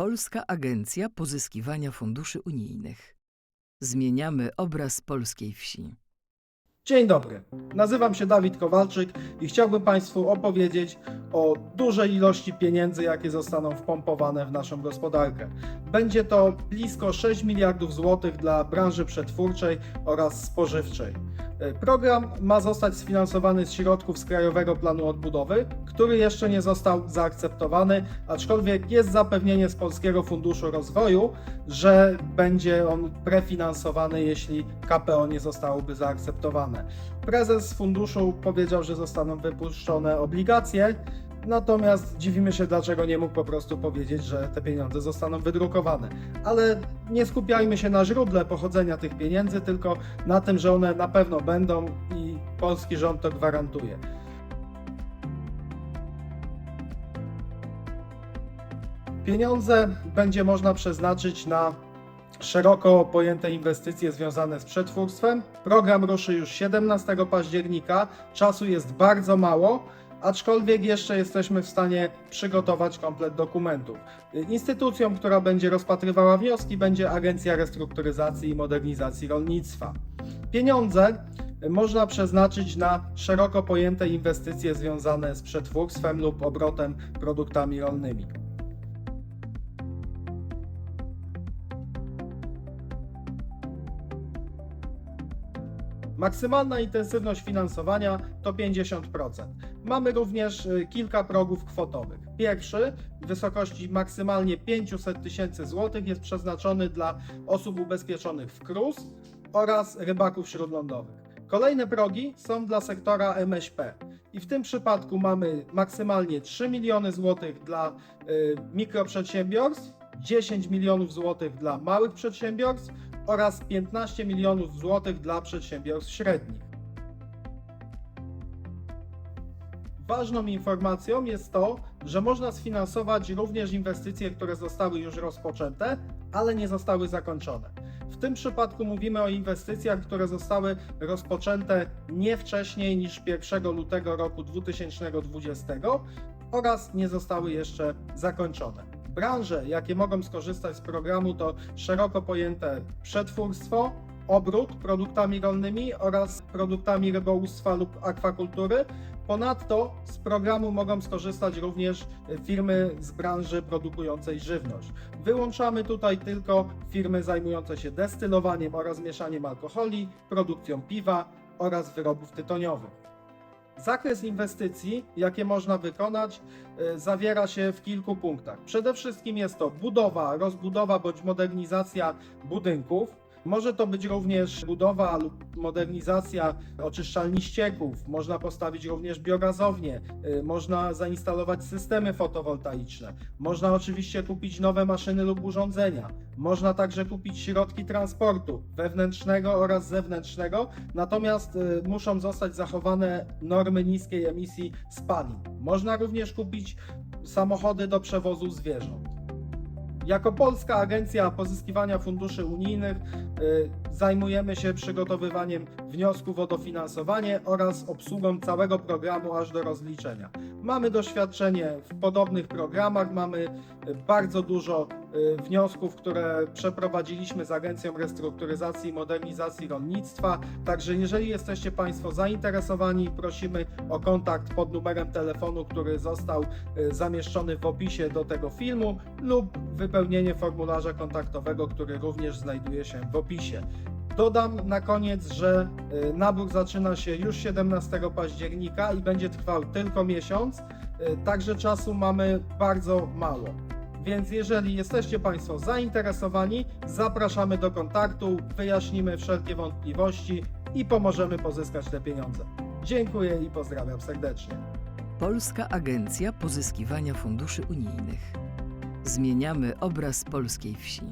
Polska Agencja Pozyskiwania Funduszy Unijnych. Zmieniamy obraz polskiej wsi. Dzień dobry, nazywam się Dawid Kowalczyk i chciałbym Państwu opowiedzieć o dużej ilości pieniędzy, jakie zostaną wpompowane w naszą gospodarkę. Będzie to blisko 6 miliardów złotych dla branży przetwórczej oraz spożywczej. E, Program ma zostać sfinansowany z środków z Krajowego Planu Odbudowy, który jeszcze nie został zaakceptowany, aczkolwiek jest zapewnienie z Polskiego Funduszu Rozwoju, że będzie on prefinansowany, jeśli KPO nie zostałoby zaakceptowane. Prezes funduszu powiedział, że zostaną wypuszczone obligacje, natomiast dziwimy się, dlaczego nie mógł po prostu powiedzieć, że te pieniądze zostaną wydrukowane. Ale nie skupiajmy się na źródle pochodzenia tych pieniędzy, tylko na tym, że one na pewno będą i polski rząd to gwarantuje. Pieniądze będzie można przeznaczyć na szeroko pojęte inwestycje związane z przetwórstwem. Program ruszy już 17 października. Czasu jest bardzo mało, aczkolwiek jeszcze jesteśmy w stanie przygotować komplet dokumentów. Instytucją, która będzie rozpatrywała wnioski, będzie Agencja Restrukturyzacji i Modernizacji Rolnictwa. Pieniądze można przeznaczyć na szeroko pojęte inwestycje związane z przetwórstwem lub obrotem produktami rolnymi. Maksymalna intensywność finansowania to 50%. Mamy również y, kilka progów kwotowych. Pierwszy w wysokości maksymalnie 500 tysięcy złotych jest przeznaczony dla osób ubezpieczonych w KRUS oraz rybaków śródlądowych. Kolejne progi są dla sektora MŚP. I w tym przypadku mamy maksymalnie 3 miliony złotych dla y, mikroprzedsiębiorstw, 10 milionów złotych dla małych przedsiębiorstw oraz 15 milionów złotych dla przedsiębiorstw średnich. Ważną informacją jest to, że można sfinansować również inwestycje, które zostały już rozpoczęte, ale nie zostały zakończone. W tym przypadku mówimy o inwestycjach, które zostały rozpoczęte nie wcześniej niż 1 lutego roku 2020 oraz nie zostały jeszcze zakończone. Branże, jakie mogą skorzystać z programu, to szeroko pojęte przetwórstwo, obrót produktami rolnymi oraz produktami rybołówstwa lub akwakultury. Ponadto z programu mogą skorzystać również firmy z branży produkującej żywność. Wyłączamy tutaj tylko firmy zajmujące się destylowaniem oraz mieszaniem alkoholi, produkcją piwa oraz wyrobów tytoniowych. Zakres inwestycji, jakie można wykonać, e, zawiera się w kilku punktach. Przede wszystkim jest to budowa, rozbudowa bądź modernizacja budynków. Może to być również budowa lub modernizacja oczyszczalni ścieków, można postawić również biogazownię, y, można zainstalować systemy fotowoltaiczne, można oczywiście kupić nowe maszyny lub urządzenia, można także kupić środki transportu wewnętrznego oraz zewnętrznego, natomiast y, muszą zostać zachowane normy niskiej emisji spalin. Można również kupić samochody do przewozu zwierząt. Jako Polska Agencja Pozyskiwania Funduszy Unijnych y, zajmujemy się przygotowywaniem wniosków o dofinansowanie oraz obsługą całego programu aż do rozliczenia. Mamy doświadczenie w podobnych programach, mamy y, bardzo dużo wniosków, które przeprowadziliśmy z Agencją Restrukturyzacji i Modernizacji Rolnictwa. Także jeżeli jesteście Państwo zainteresowani, prosimy o kontakt pod numerem telefonu, który został y, zamieszczony w opisie do tego filmu lub wypełnienie formularza kontaktowego, który również znajduje się w opisie. Dodam na koniec, że y, nabór zaczyna się już 17 października i będzie trwał tylko miesiąc, y, także czasu mamy bardzo mało. Więc jeżeli jesteście Państwo zainteresowani, zapraszamy do kontaktu, wyjaśnimy wszelkie wątpliwości i pomożemy pozyskać te pieniądze. Dziękuję i pozdrawiam serdecznie. Polska Agencja Pozyskiwania Funduszy Unijnych. Zmieniamy obraz polskiej wsi.